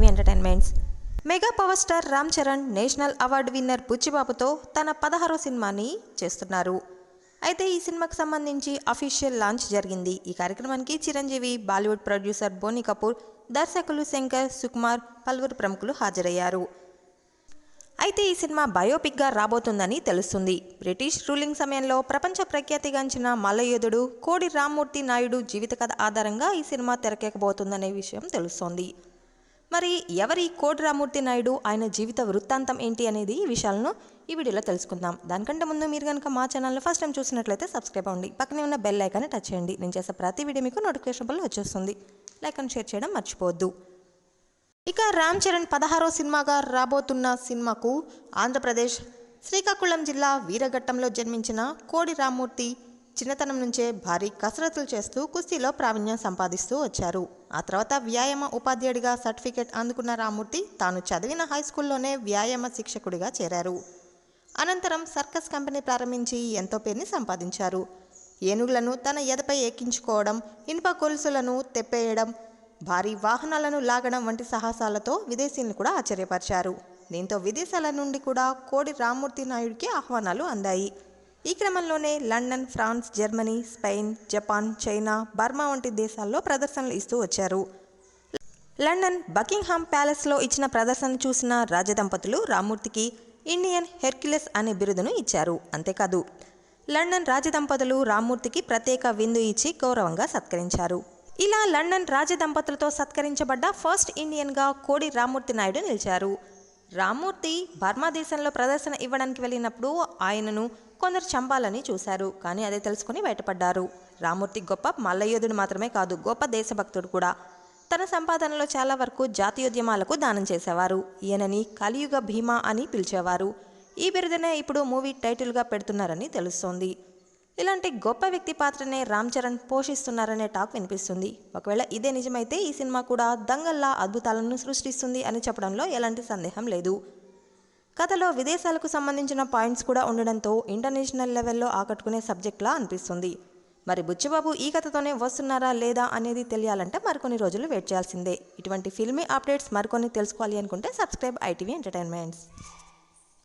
TV entertainments. Mega power star Ram Charan national award winner బుచ్చిబాబుతో తన పదహారో సినిమాని చేస్తున్నారు. అయితే ఈ సినిమాకు సంబంధించి అఫీషియల్ లాంచ్ జరిగింది. ఈ కార్యక్రమానికి చిరంజీవి బాలీవుడ్ ప్రొడ్యూసర్ బోని కపూర్ దర్శకులు శంకర్ సుకుమార్ పలువురు ప్రముఖులు హాజరయ్యారు. అయితే ఈ సినిమా బయోపిక్గా రాబోతుందని తెలుస్తుంది. బ్రిటిష్ రూలింగ్ సమయంలో ప్రపంచ ప్రఖ్యాతిగాంచిన మల్లయోధుడు కోడి రామ్మూర్తి నాయుడు జీవిత కథ ఆధారంగా ఈ సినిమా తెరకెక్కబోతుందనే విషయం తెలుస్తోంది. మరి ఎవరి కోడి రామూర్తి నాయుడు ఆయన జీవిత వృత్తాంతం ఏంటి అనేది ఈ విషయాలను ఈ వీడియోలో తెలుసుకుందాం. దానికంటే ముందు మీరు కనుక మా ఛానల్ని ఫస్ట్ టైం చూసినట్లయితే సబ్స్క్రైబ్ అవ్వండి. పక్కనే ఉన్న బెల్ ఐకాన్ని టచ్ చేయండి. నేను చేసే ప్రతి వీడియో మీకు నోటిఫికేషన్ పళ్ళు వచ్చేస్తుంది. లైక్ అండ్ షేర్ చేయడం మర్చిపోవద్దు. ఇక రామ్ చరణ్ పదహారో సినిమాగా రాబోతున్న సినిమాకు ఆంధ్రప్రదేశ్ శ్రీకాకుళం జిల్లా వీరఘట్టంలో జన్మించిన కోడి రామ్మూర్తి చిన్నతనం నుంచే భారీ కసరత్తులు చేస్తూ కుస్తీలో ప్రావీణ్యం సంపాదిస్తూ వచ్చారు. ఆ తర్వాత వ్యాయామ ఉపాధ్యాయుడిగా సర్టిఫికేట్ అందుకున్న రామూర్తి తాను చదివిన హై స్కూల్లోనే వ్యాయామ శిక్షకుడిగా చేరారు. అనంతరం సర్కస్ కంపెనీ ప్రారంభించి ఎంతో పేరుని సంపాదించారు. ఏనుగులను తన ఎదపై ఎక్కించుకోవడం ఇనుప గొలుసులను తెప్పేయడం భారీ వాహనాలను లాగడం వంటి సాహసాలతో విదేశీయులను కూడా ఆశ్చర్యపరిచారు. దీంతో విదేశాల నుండి కూడా కోడి రామ్మూర్తి నాయుడికి ఆహ్వానాలు అందాయి. ఈ క్రమంలోనే London France Germany Spain Japan China Burma వంటి దేశాల్లో ప్రదర్శనలు ఇస్తూ వచ్చారు. లండన్ బకింగ్హామ్ ప్యాలెస్లో ఇచ్చిన ప్రదర్శన చూసిన రాజదంపతులు రామ్మూర్తికి ఇండియన్ హెర్క్యులస్ అనే బిరుదును ఇచ్చారు. అంతేకాదు లండన్ రాజదంపతులు రామ్మూర్తికి ప్రత్యేక విందు ఇచ్చి గౌరవంగా సత్కరించారు. ఇలా లండన్ రాజదంపతులతో సత్కరించబడ్డ ఫస్ట్ ఇండియన్గా కోడి రామ్మూర్తి నాయుడు నిలిచారు. రామ్మూర్తి బర్మా దేశంలో ప్రదర్శన ఇవ్వడానికి వెళ్ళినప్పుడు ఆయనను కొందరు చంపాలని చూశారు కానీ అదే తెలుసుకుని బయటపడ్డారు. రామూర్తి గొప్ప మల్లయోధుడు మాత్రమే కాదు గొప్ప దేశభక్తుడు కూడా. తన సంపాదనలో చాలా వరకు జాతీయోద్యమాలకు దానం చేసేవారు. ఈయనని కలియుగ భీమా అని పిలిచేవారు. ఈ బిరుదనే ఇప్పుడు మూవీ టైటిల్గా పెడుతున్నారని తెలుస్తోంది. ఇలాంటి గొప్ప వ్యక్తి పాత్రనే రామ్ చరణ్ పోషిస్తున్నారనే టాక్ వినిపిస్తుంది. ఒకవేళ ఇదే నిజమైతే ఈ సినిమా కూడా దంగల్లా అద్భుతాలను సృష్టిస్తుంది అని చెప్పడంలో ఎలాంటి సందేహం లేదు. కథలో విదేశాలకు సంబంధించిన పాయింట్స్ కూడా ఉండడంతో ఇంటర్నేషనల్ లెవెల్లో ఆకట్టుకునే సబ్జెక్ట్లా అనిపిస్తుంది. మరి బుచ్చిబాబు ఈ కథతోనే వస్తున్నారా లేదా అనేది తెలియాలంటే మరికొన్ని రోజులు వెయిట్ చేయాల్సిందే. ఇటువంటి ఫిల్మీ అప్డేట్స్ మరికొన్ని తెలుసుకోవాలి అనుకుంటే సబ్స్క్రైబ్ ఐటీవీ ఎంటర్టైన్మెంట్స్.